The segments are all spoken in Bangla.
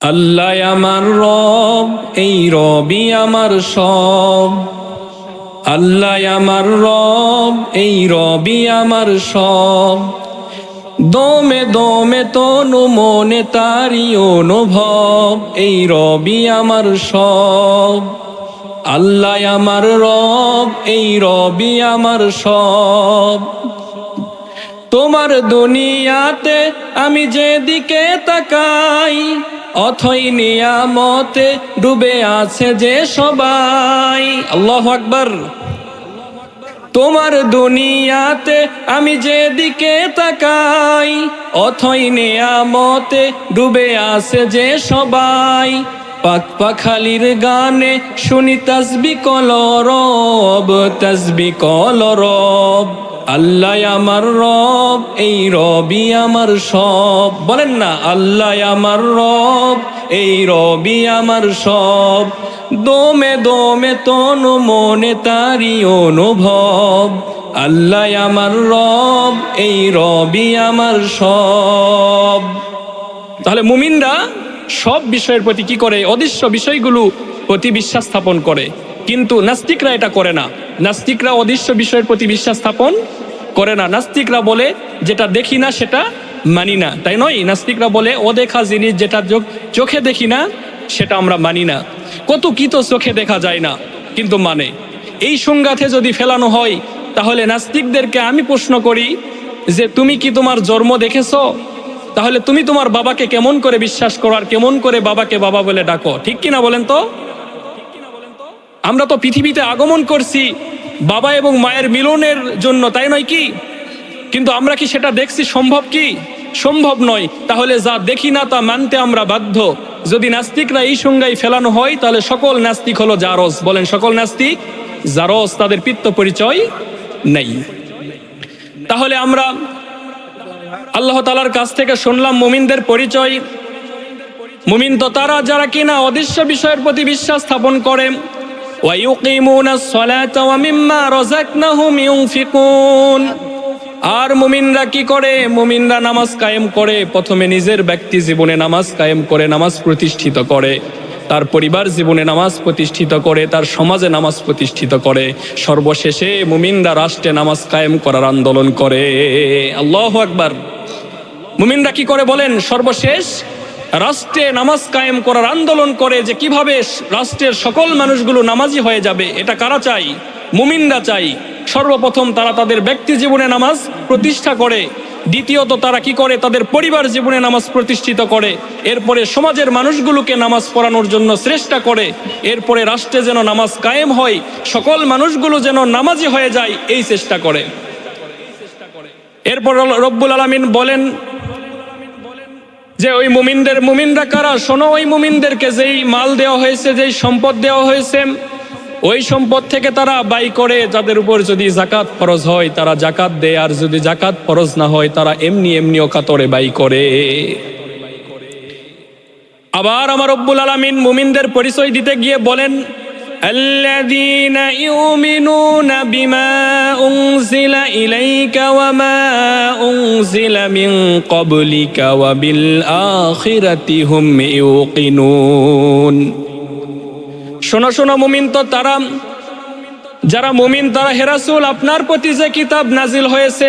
আল্লাহ আমার রব, এই রবি আমার সব। আল্লাহ আমার রব, এই রবি আমার সব। দমে দমে তনু মনে তারি অনুভব, এই রবি আমার সব। আল্লাহ আমার রব, এই রবি আমার সব। তোমার দুনিয়াতে আমি যেদিকে তাকাই অথই নিয়ামতে ডুবে আছে যে সবাই। আল্লাহ আকবর। তোমার দুনিয়াতে আমি যেদিকে তাকাই, অথই নিয়ামতে ডুবে আছে যে সবাই। পাক পাখালির গানে শুনি তসবি কলরব তসবি কলরব আল্লাহ আমার রব, এই রবি আমার সব। বলেন না, আল্লাহ আমার রব, এই রবি আমার সব। দমে দমে তনু মনে তারি অনুভব। আল্লাহ আমার রব, এই রবি আমার সব। তাহলে মুমিনরা সব বিষয়ের প্রতি কি করে? অদৃশ্য বিষয়গুলো প্রতি বিশ্বাস স্থাপন করে। কিন্তু নাস্তিকরা এটা করে না। নাস্তিকরা অদৃশ্য বিষয়ের প্রতি বিশ্বাস স্থাপন করে না। নাস্তিকরা বলে, যেটা দেখি না, সেটা মানি না। তাই নয়, নাস্তিকরা বলে, অদেখা জিনিস যেটা চোখে দেখি না, সেটা আমরা মানি না। কত কি তো চোখে দেখা যায় না, কিন্তু মানে। এই সংঘাতে যদি ফেলানো হয়, তাহলে নাস্তিকদেরকে আমি প্রশ্ন করি যে, তুমি কি তোমার জন্ম দেখেছ? তাহলে তুমি তোমার বাবাকে কেমন করে বিশ্বাস করো, আর কেমন করে বাবাকে বাবা বলে ডাকো? ঠিক কিনা বলেন তো? আমরা তো পৃথিবীতে আগমন করছি বাবা এবং মায়ের মিলনের জন্য, তাই নয় কি? কিন্তু আমরা কি সেটা দেখছি সম্ভব কি? সম্ভব নয়। তাহলে যা দেখি না তা মানতে আমরা বাধ্য। যদি নাস্তিকরা এই সংজ্ঞায় ফেলানো হয়, তাহলে সকল নাস্তিক হলো জারস বলেন, সকল নাস্তিক জারস তাদের পিত্ত পরিচয় নেই। তাহলে আমরা আল্লাহ তালার কাছ থেকে শুনলাম মুমিনদের পরিচয়। মুমিন তো তারা, যারা কিনা অদৃশ্য বিষয়ের প্রতি বিশ্বাস স্থাপন করে আর মুমিনরা কি করে? মুমিনরা নামাজ কায়েম করে। প্রথমে নিজের ব্যক্তি জীবনে নামাজ কায়েম করে, নামাজ প্রতিষ্ঠিত করে। তার পরিবার জীবনে নামাজ প্রতিষ্ঠিত করে, তার সমাজে নামাজ প্রতিষ্ঠিত করে। সর্বশেষে মুমিনরা রাষ্ট্রে নামাজ কায়েম করার আন্দোলন করে। আল্লাহ আকবার। মুমিনরা কি করে বলেন? সর্বশেষ রাষ্ট্রে নামাজ কায়েম করার আন্দোলন করে যে কীভাবে রাষ্ট্রের সকল মানুষগুলো নামাজি হয়ে যাবে, এটা কারা চাই মুমিনরা চাই সর্বপ্রথম তারা তাদের ব্যক্তি জীবনে নামাজ প্রতিষ্ঠা করে। দ্বিতীয়ত তারা কি করে? তাদের পরিবার জীবনে নামাজ প্রতিষ্ঠিত করে। এরপরে সমাজের মানুষগুলোকে নামাজ পড়ানোর জন্য চেষ্টা করে। এরপরে রাষ্ট্রে যেন নামাজ কায়েম হয়, সকল মানুষগুলো যেন নামাজি হয়ে যায়, এই চেষ্টা করে। এরপর রব্বুল আলমিন বলেন যে ওই মুমিনদের, মুমিনরা কারা? শোনো, ওই মুমিনদেরকে যেই মাল দেওয়া হয়েছে, যেই সম্পদ দেওয়া হয়েছে, ওই সম্পদ থেকে তারা বাই করে। যাদের উপর যদি জাকাত ফরজ হয়, তারা জাকাত দেয়, আর যদি জাকাত ফরজ না হয়, তারা এমনি এমনি কাতরে বাই করে। আবার আমার রব্বুল আলমিন মুমিনদের পরিচয় দিতে গিয়ে বলেন الذين يؤمنون بما أنزل إليك وما أنزل من قبلك وبالآخرة هم يوقنون শোনো শোনো মুমিন তো তারা যারা মুমিন তারা হেরাসুল আপনার প্রতি যে কিতাব নাজিল হয়েছে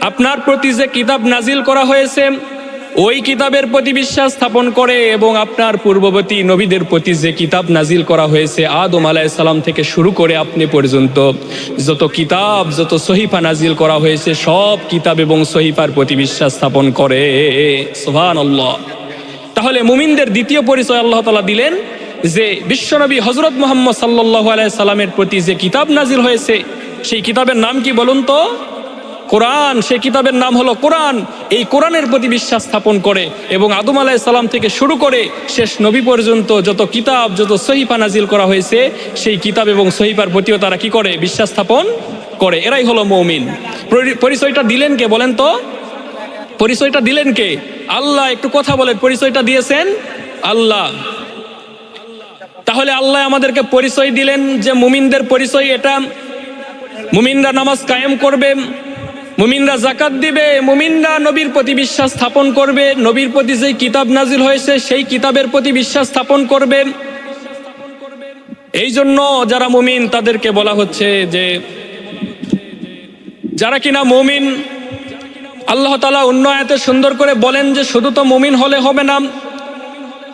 আপনার প্রতি যে কিতাব নাজিল করা হয়েছে ওই কিতাবের প্রতি বিশ্বাস স্থাপন করে এবং আপনার পূর্ববর্তী নবীদের প্রতি যে কিতাব নাজিল করা হয়েছে, আদম আলাইসাল্লাম থেকে শুরু করে আপনি পর্যন্ত যত কিতাব, যত সহিফা নাজিল করা হয়েছে, সব কিতাব এবং সহিফার প্রতি বিশ্বাস স্থাপন করে। সোহান আল্লাহ তাহলে মুমিনদের দ্বিতীয় পরিচয় আল্লাহ তালা দিলেন যে, বিশ্বনবী হজরত মোহাম্মদ সাল্লাহ সাল্লামের প্রতি যে কিতাব নাজিল হয়েছে, সেই কিতাবের নাম কি বলুন তো? কোরআন সে কিতাবের নাম হলো কোরআন। এই কোরআনের প্রতি বিশ্বাস স্থাপন করে এবং আদম আলাহ সালাম থেকে শুরু করে শেষ নবী পর্যন্ত যত কিতাব, যত সহিফা নাজিল করা হয়েছে, সেই কিতাব এবং সহিফার প্রতিও তারা কি করে? বিশ্বাস স্থাপন করে। এরাই হলো মৌমিন। পরিচয়টা দিলেন কে বলেন তো? পরিচয়টা দিলেন কে? আল্লাহ, একটু কথা বলেন। পরিচয়টা দিয়েছেন? আল্লাহ। তাহলে আল্লাহ আমাদেরকে পরিচয় দিলেন যে মুমিনদের পরিচয় এটা। মুমিনরা নামাজ কায়েম করবে। মুমিনরা জাকাত দিবে, মুমিনরা নবীর প্রতি বিশ্বাস স্থাপন করবে, নবীর প্রতি যেই কিতাব নাজিল হয়েছে, সেই কিতাবের প্রতি বিশ্বাস স্থাপন করবে। এই জন্য যারা মুমিন, তাদেরকে বলা হচ্ছে যে, যারা কিনা মুমিন, আল্লাহ তালা অন্য আয়াতে সুন্দর করে বলেন যে, শুধু তো মুমিন হলে হবে না।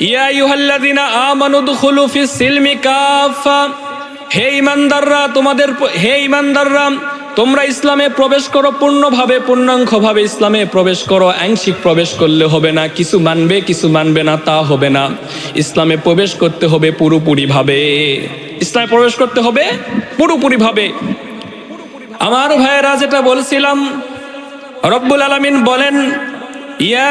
ইয়া হে ইমানদাররা তোমাদের হে ইমানদাররা তোমরা ইসলামে প্রবেশ করো, পূর্ণভাবে, পূর্ণাঙ্গভাবে ইসলামে প্রবেশ করো। আংশিক প্রবেশ করলে হবে না, কিছু মানবে কিছু মানবে না, তা হবে না। ইসলামে প্রবেশ করতে হবে পুরোপুরিভাবে। ইসলামে প্রবেশ করতে হবে পুরোপুরিভাবে। আমার ভাইয়েরা যেটা বলছিলাম, রব্বুল আলামিন বলেন ইয়া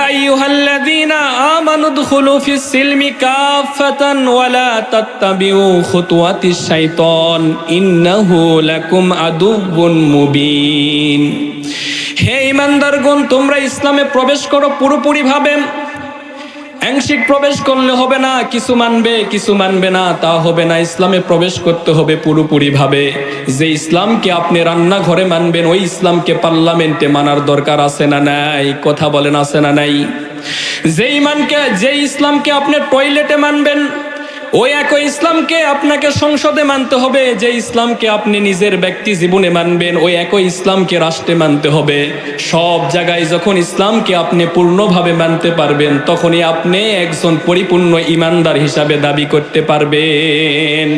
মুবিন। হে ইমানদারগণ তোমরা ইসলামে প্রবেশ করো পুরোপুরিভাবে। আংশিক প্রবেশ করলে হবে না, কিছু মানবে কিছু মানবে না, তা হবে না। ইসলামে প্রবেশ করতে হবে পুরোপুরিভাবে। যে ইসলামকে আপনি রান্নাঘরে মানবেন, ওই ইসলামকে পার্লামেন্টে মানার দরকার আছে না নাই? কথা বলেন, আছে না নাই? যে ইমানকে, যে ইসলামকে আপনি টয়লেটে মানবেন ওই একই ইসলামকে আপনাকে সংসদে মানতে হবে, যে ইসলামকে আপনি নিজের ব্যক্তি জীবনে মানবেন, ওই একই ইসলামকে রাষ্ট্রে মানতে হবে। সব জায়গায় যখন ইসলামকে আপনি পূর্ণভাবে মানতে পারবেন, তখনই আপনি একজন পরিপূর্ণ ইমানদার হিসাবে দাবি করতে পারবেন।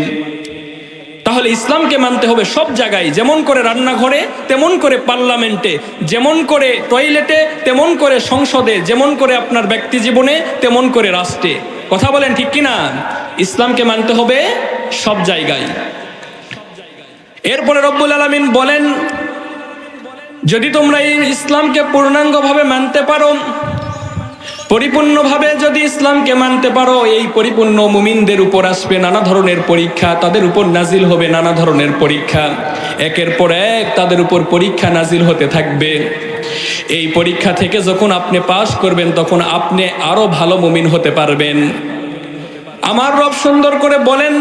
তাহলে ইসলামকে মানতে হবে সব জায়গায়, যেমন করে রান্নাঘরে, তেমন করে পার্লামেন্টে, যেমন করে টয়লেটে, তেমন করে সংসদে, যেমন করে আপনার ব্যক্তি জীবনে, তেমন করে রাষ্ট্রে। কথা বলেন ঠিক কিনা? ইসলামকে মানতে হবে সব জায়গায়। এরপরে রব্বুল আলমিন বলেন, যদি তোমরা এই ইসলামকে পূর্ণাঙ্গভাবে মানতে পারো, পরিপূর্ণভাবে যদি ইসলামকে মানতে পারো, এই পরিপূর্ণ মুমিনদের উপর আসবে নানা ধরনের পরীক্ষা, তাদের উপর নাজিল হবে নানা ধরনের পরীক্ষা। একের পর এক তাদের উপর পরীক্ষা নাজিল হতে থাকবে। এই পরীক্ষা থেকে যখন আপনি পাশ করবেন তখন আপনি আরো ভালো মুমিন হতে পারবেন আমার রব সুন্দর করে বলেন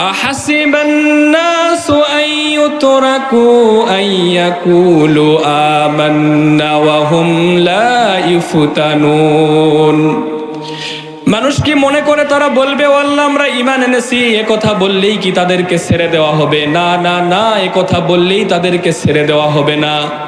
أحسب الناس أن يتركوا أن يقولوا آمنا وهم لا يفتنون মানুষ কি মনে করে তারা বলবে ও আল্লাহ আমরা ইমান এনেছি এ কথা বললেই কি তাদেরকে ছেড়ে দেওয়া হবে না না না এ কথা বললেই তাদেরকে ছেড়ে দেওয়া হবে না ওয়াহুম লা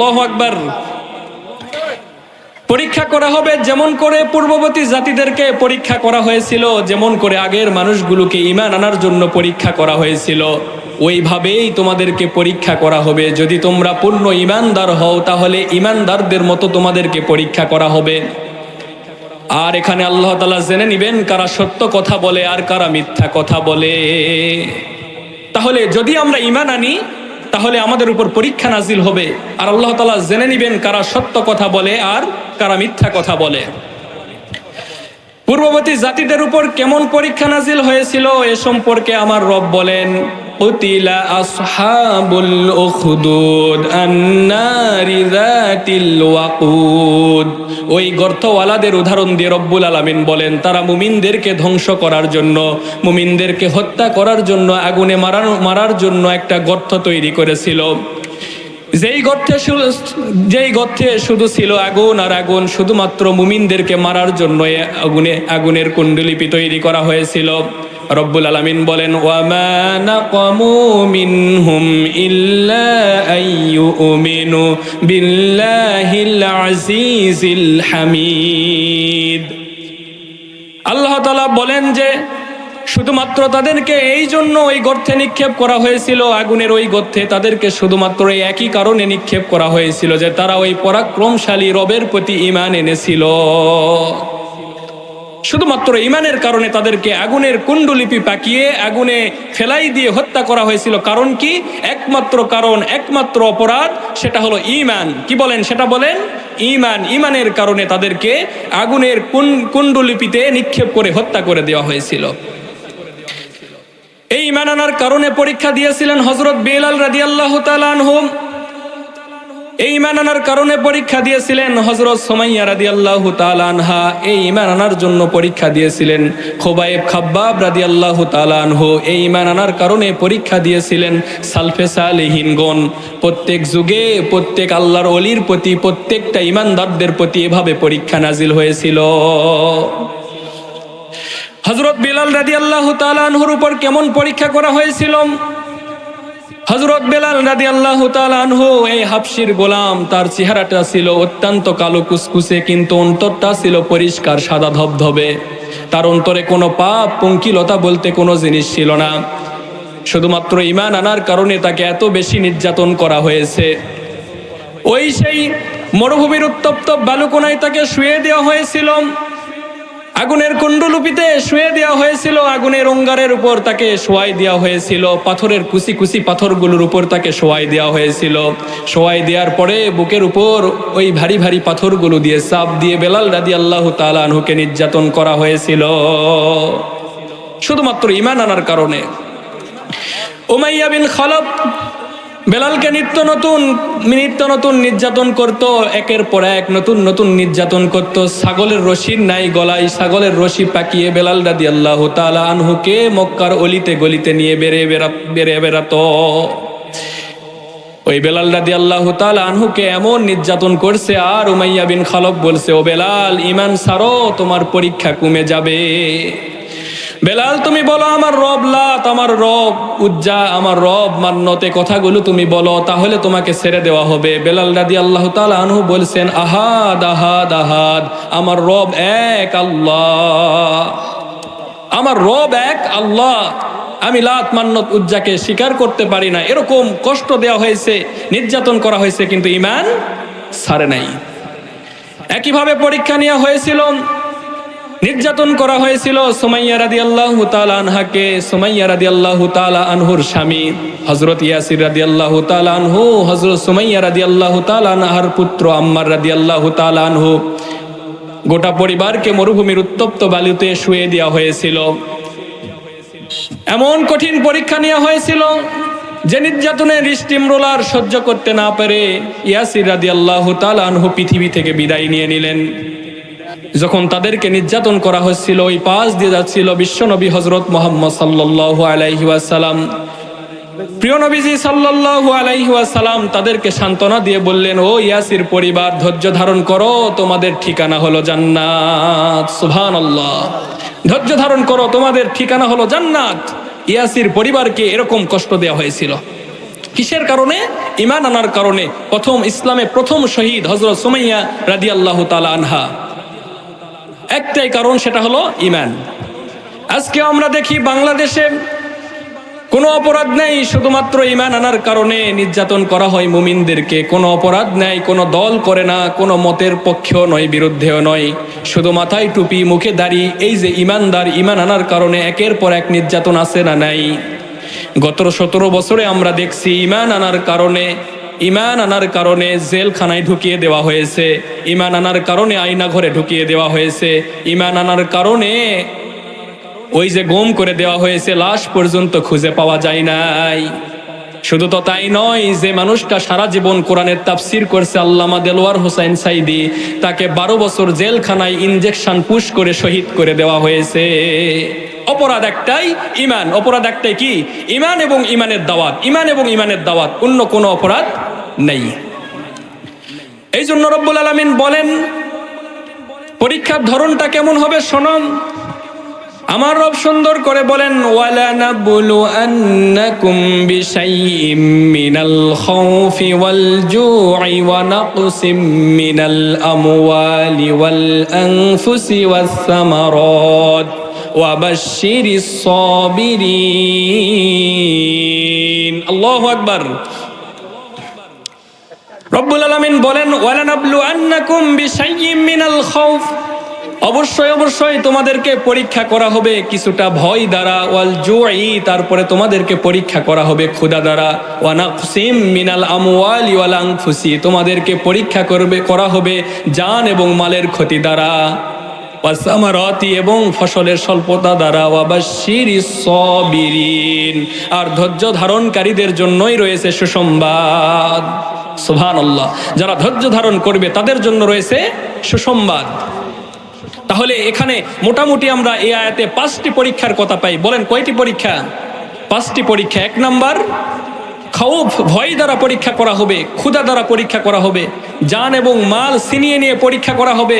আল্লাহু আকবার। পরীক্ষা করা হবে যেমন করে পূর্ববর্তী জাতিদেরকে পরীক্ষা করা হয়েছিল, যেমন করে আগের মানুষগুলোকে ইমান আনার জন্য পরীক্ষা করা হয়েছিল। ওইভাবেই তোমাদেরকে পরীক্ষা করা হবে। যদি তোমরা পূর্ণ ইমানদার হও, তাহলে ইমানদারদের মতো তোমাদেরকে পরীক্ষা করা হবে। আর এখানে আল্লাহ তালা জেনে নিবেন, কারা সত্য কথা বলে আর কারা মিথ্যা কথা বলে। তাহলে যদি আমরা ইমান আনি তাহলে আমাদের উপর পরীক্ষা নাজিল হবে। আর আল্লাহ তালা জেনে নিবেন কারা সত্য কথা বলে আর কারা মিথ্যা কথা বলে। পূর্ববর্তী জাতিদের উপর কেমন পরীক্ষা নাজিল হয়েছিল এ সম্পর্কে আমার রব বলেন। উতিলা أصحاب الأخدود النار ذات الوقود ওই গর্তওয়ালাদের উদাহরণ দিয়ে রব্বুল আলামিন বলেন, তারা মুমিনদেরকে ধ্বংস করার জন্য, মুমিনদেরকে হত্যা করার জন্য, আগুনে মারার জন্য একটা গর্ত তৈরি করেছিল। যেই গর্তে যেই গর্তে শুধু ছিল আগুন আর আগুন শুধুমাত্র মুমিনদেরকে মারার জন্য আগুনে আগুনের কুণ্ডলিপি তৈরি করা হয়েছিল। রব্বুল আলামিন বলেন ইল্লা হামিদ। আল্লাহ বলেন যে শুধুমাত্র তাদেরকে এই জন্য ওই গর্তে নিক্ষেপ করা হয়েছিল, আগুনের ওই গর্তে তাদেরকে শুধুমাত্র এই একই কারণে নিক্ষেপ করা হয়েছিল যে তারা ওই পরাক্রমশালী রবের প্রতি ইমান এনেছিল। শুধুমাত্র ইমানের কারণে তাদেরকে আগুনের কুণ্ডলিপি পাকিয়ে, আগুনে ফেলাই দিয়ে হত্যা করা হয়েছিল। কারণ কি? একমাত্র কারণ, একমাত্র অপরাধ, সেটা হলো ইমান কি বলেন? সেটা বলেন ইমান ইমানের কারণে তাদেরকে আগুনের কুণ্ডলিপিতে নিক্ষেপ করে হত্যা করে দেওয়া হয়েছিল। এই ইমান আনার কারণে পরীক্ষা দিয়েছিলেন হজরত বেলাল রাজি আল্লাহ তালানহুম এই ইমান আনার কারণে পরীক্ষা দিয়েছিলেন হজরত সোমাইয়া রাদি আল্লাহ তালানহা এই ইমান আনার জন্য পরীক্ষা দিয়েছিলেন খোবায়েব খাব্বাব রাদি আল্লাহ তালানহু এই ইমান আনার কারণে পরীক্ষা দিয়েছিলেন সালফে সালেহিনগণ। প্রত্যেক যুগে, প্রত্যেক আল্লাহর অলির প্রতি, প্রত্যেকটা ইমানদারদের প্রতি এভাবে পরীক্ষা নাজিল হয়েছিল। হজরত বেলাল রাদি আল্লাহ তালানহুর উপর কেমন পরীক্ষা করা হয়েছিল? হজরত বেলাল রাদি আল্লাহ আনহু, এই হাফসির গোলাম, তার চেহারাটা ছিল অত্যন্ত কালো কুসকুসে, কিন্তু অন্তরটা ছিল পরিষ্কার, সাদা ধবধবে। তার অন্তরে কোনো পাপ, পঙ্কিলতা বলতে কোনো জিনিস ছিল না। শুধুমাত্র ইমান আনার কারণে তাকে এত বেশি নির্যাতন করা হয়েছে। ওই সেই মরুভূমির উত্তপ্ত বালুকোনায় তাকে শুয়ে দেওয়া হয়েছিল। আগুনের কুণ্ডলুপিতে শুয়ে দেওয়া হয়েছিল। আগুনের অঙ্গারের উপর তাকে শোয়াই দেওয়া হয়েছিল। পাথরের কুচি কুচি পাথরগুলোর উপর তাকে শোয়াই দেওয়া হয়েছিল। শোয়াই দেওয়ার পরে বুকের উপর ওই ভারী ভারী পাথরগুলো দিয়ে চাপ দিয়ে বেলাল রাদি আল্লাহ তালানহুকে নির্যাতন করা হয়েছিল। শুধুমাত্র ইমান আনার কারণে। ওমাইয়া বিন খালব বেলালকে নিত্য নতুন নিত্য নতুন নির্যাতন করত, একের পর এক নতুন নতুন নির্যাতন করত। ছাগলের রশির নাই গলায়, ছাগলের রশি পাকিয়ে বেলাল দাদি আল্লাহ তালা আনহুকে মক্কার অলিতে গলিতে নিয়ে বেড়ে বেড়া, বেড়ে বেড়াতো। ওই বেলাল দাদি আল্লাহ আনহুকে এমন নির্যাতন করছে, আর উমাইয়া বিন খালব বলছে, ও বেলাল ইমান সারো তোমার পরীক্ষা কমে যাবে। বেলাল, তুমি বলো, আমার রব লাত, আমার রব উজ্জা, আমার রব মান্যতে কথাগুলো তুমি বলো, তাহলে তোমাকে ছেড়ে দেওয়া হবে। বেলাল দাদি আল্লাহ আনহু বলছেন, আহাদ আহাদ আহাদ, আমার রব এক আল্লাহ। আমার রব এক আল্লাহ। আমি লাত, মান্নত, উজ্জাকে স্বীকার করতে পারি না। এরকম কষ্ট দেওয়া হয়েছে, নির্যাতন করা হয়েছে, কিন্তু ইমান সারে নাই। একইভাবে পরীক্ষা নেওয়া হয়েছিল নির্যাতন করা হয়েছিল সোমাইয়া রাদি আল্লাহ আনহাকে, সোমাইয়া রাদি আল্লাহ আনহুর স্বামী হজরত ইয়াসির রাদি আল্লাহ আনহু হজরত সোমাইয়া রাদি আল্লাহ আনহার পুত্র আম্মার রাদি আল্লাহ আনহু গোটা পরিবারকে মরুভূমির উত্তপ্ত বালুতে শুয়ে দেওয়া হয়েছিল। এমন কঠিন পরীক্ষা নেওয়া হয়েছিল যে নির্যাতনের স্টিম রোলার সহ্য করতে না পেরে ইয়াসির রাদি আল্লাহ আনহু পৃথিবী থেকে বিদায় নিয়ে নিলেন। যখন তাদেরকে নির্যাতন করা হচ্ছিল, ওই পাশ দিয়ে যাচ্ছিল বিশ্বনবী হজরত মোহাম্মদ সাল্লাল্লাহু আলাইহি ওয়াসাল্লাম। প্রিয় নবীজি সাল্লাল্লাহু আলাইহি ওয়াসাল্লাম তাদেরকে সান্ত্বনা দিয়ে বললেন, ও ইয়াসির পরিবার, ধৈর্য ধারণ করো, তোমাদের ঠিকানা হলো জান্নাত। সুবহানাল্লাহ। ধৈর্য ধারণ করো, তোমাদের ঠিকানা হলো জান্নাত। ইয়াসির পরিবারকে এরকম কষ্ট দেওয়া হয়েছিল। কিসের কারণে? ইমান আনার কারণে। প্রথম ইসলামে প্রথম শহীদ হজরত সুমাইয়া রাদিয়াল্লাহু তালা আনহা। একটাই কারণ, সেটা হলো ইমান। আজকে আমরা দেখি বাংলাদেশে কোনো অপরাধ নেই, শুধুমাত্র ইমান আনার কারণে নির্যাতন করা হয় মুমিনদেরকে। কোনো অপরাধ নেই, কোনো দল করে না, কোনো মতের পক্ষেও নয়, বিরুদ্ধেও নয়। শুধু মাথায় টুপি, মুখে দাড়ি, এই যে ইমানদার ইমান আনার কারণে একের পর এক নির্যাতন আছে না নাই? গত সতেরো বছরে আমরা দেখছি ইমান আনার কারণে ইমান আনার কারণে জেলখানায় ঢুকিয়ে দেওয়া হয়েছে। ইমান আনার কারণে আয়না ঘরে ঢুকিয়ে দেওয়া হয়েছে। ইমান আনার কারণে ওই যে গম করে দেওয়া হয়েছে, লাশ পর্যন্ত খুঁজে পাওয়া যায় নাই। শুধু তো তাই নয়, যে মানুষটা সারা জীবন কোরআনের তাফসির করছে, আল্লামা দেলোয়ার হোসাইন সাইদি, তাকে বারো বছর জেলখানায় ইনজেকশন পুশ করে শহীদ করে দেওয়া হয়েছে। অপরাধ একটাই ইমান, অপরাধ একটাই কি? ইমান এবং ইমানের দাওয়াত, ইমান এবং ইমানের দাওয়াত, অন্য কোনো অপরাধ নেই। এই জন্য রব্বুল আলমিন বলেন, পরীক্ষার ধরনটা কেমন হবে শোনম আমার রব সুন্দর করে বলেন ওয়ালা নাবুলু আন্নাকুম বিশাইইম মিনাল খাউফি ওয়াল জু'i ওয়া রব্বুল আলামিন বলেন ওয়ালা নাবলু আন্নাকুম বিশাইইম মিনাল খাউফ। অবশ্যই অবশ্যই তোমাদেরকে পরীক্ষা করা হবে কিছুটা ভয় দ্বারা, ওয়াল জুই, তারপরে তোমাদেরকে পরীক্ষা করা হবে ক্ষুদা দ্বারা। ওয়ানাকসিম মিনাল আমওয়ালি ওয়াল আনফুসি, তোমাদেরকে পরীক্ষা করবে, করা হবে জান এবং মালের ক্ষতি দ্বারা। ওয়াসামারতি এবং ফসলের স্বল্পতা দ্বারা ওয়াবাশির সবিরিন। আর ধৈর্য ধারণকারীদের জন্যই রয়েছে সুসংবাদ। সুভান আল্লাহ যারা ধৈর্য ধারণ করবে, তাদের জন্য রয়েছে সুসংবাদ। তাহলে এখানে মোটামুটি আমরা এই আয়াতে পাঁচটি পরীক্ষার কথা পাই। বলেন, কয়টি পরীক্ষা? পাঁচটি পরীক্ষা। এক নাম্বার, খাউফ ভয় দ্বারা পরীক্ষা করা হবে ক্ষুদা দ্বারা পরীক্ষা করা হবে, জান এবং মাল ছিনিয়ে নিয়ে পরীক্ষা করা হবে,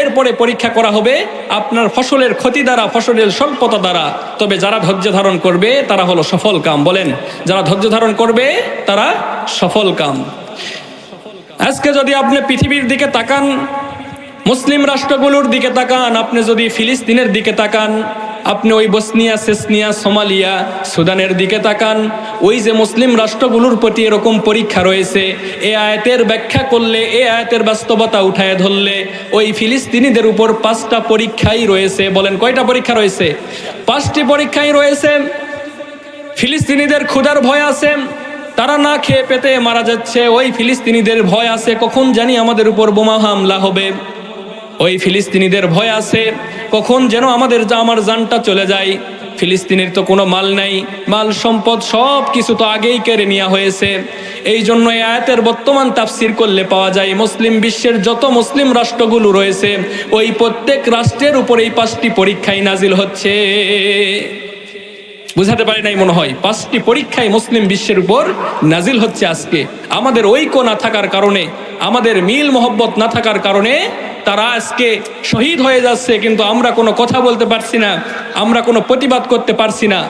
এরপরে পরীক্ষা করা হবে আপনার ফসলের ক্ষতি দ্বারা, ফসলের স্বল্পতা দ্বারা। তবে যারা ধৈর্য ধারণ করবে, তারা হলো সফল কাম। বলেন, যারা ধৈর্য ধারণ করবে, তারা সফল কাম। আজকে যদি আপনি পৃথিবীর দিকে তাকান, মুসলিম রাষ্ট্রগুলোর দিকে তাকান, আপনি যদি ফিলিস্তিনের দিকে তাকান, আপনি ওই বসনিয়া, সেসনিয়া, সোমালিয়া, সুদানের দিকে তাকান, ওই যে মুসলিম রাষ্ট্রগুলোর প্রতি এরকম পরীক্ষা রয়েছে, এ আয়াতের ব্যাখ্যা করলে, এ আয়াতের বাস্তবতা উঠায় ধরলে, ওই ফিলিস্তিনিদের উপর পাঁচটা পরীক্ষাই রয়েছে, বলেন কয়টা পরীক্ষা রয়েছে? পাঁচটি পরীক্ষাই রয়েছে, ফিলিস্তিনিদের ক্ষুধার ভয় আছে তারা না খেয়ে পেতে মারা যাচ্ছে। ওই ফিলিস্তিনিদের ভয় আছে, কখন জানি আমাদের উপর বোমা হামলা হবে। ওই ফিলিস্তিনিদের ভয় আছে, কখন যেন আমাদের আমার জানটা চলে যায়। ফিলিস্তিনের তো কোনো মাল নাই, মাল সম্পদ সব কিছু তো আগেই কেড়ে নেওয়া হয়েছে। এই জন্য এই আয়াতের বর্তমান তাফসির করলে পাওয়া যায়, মুসলিম বিশ্বের যত মুসলিম রাষ্ট্রগুলো রয়েছে, ওই প্রত্যেক রাষ্ট্রের উপর এই পাঁচটি পরীক্ষায় নাজিল হচ্ছে। বুঝাতে পারি নাই মনে হয়। পাঁচটি পরীক্ষায় মুসলিম বিশ্বের উপর নাজিল হচ্ছে আজকে। আমাদের ঐক্য না থাকার কারণে, আমাদের মিল মোহব্বত না থাকার কারণে তারা আজকে শহীদ হয়ে যাচ্ছে, কিন্তু আমরা কোনো কথা বলতে পারছি না, আমরা কোনো প্রতিবাদ করতে পারছি না।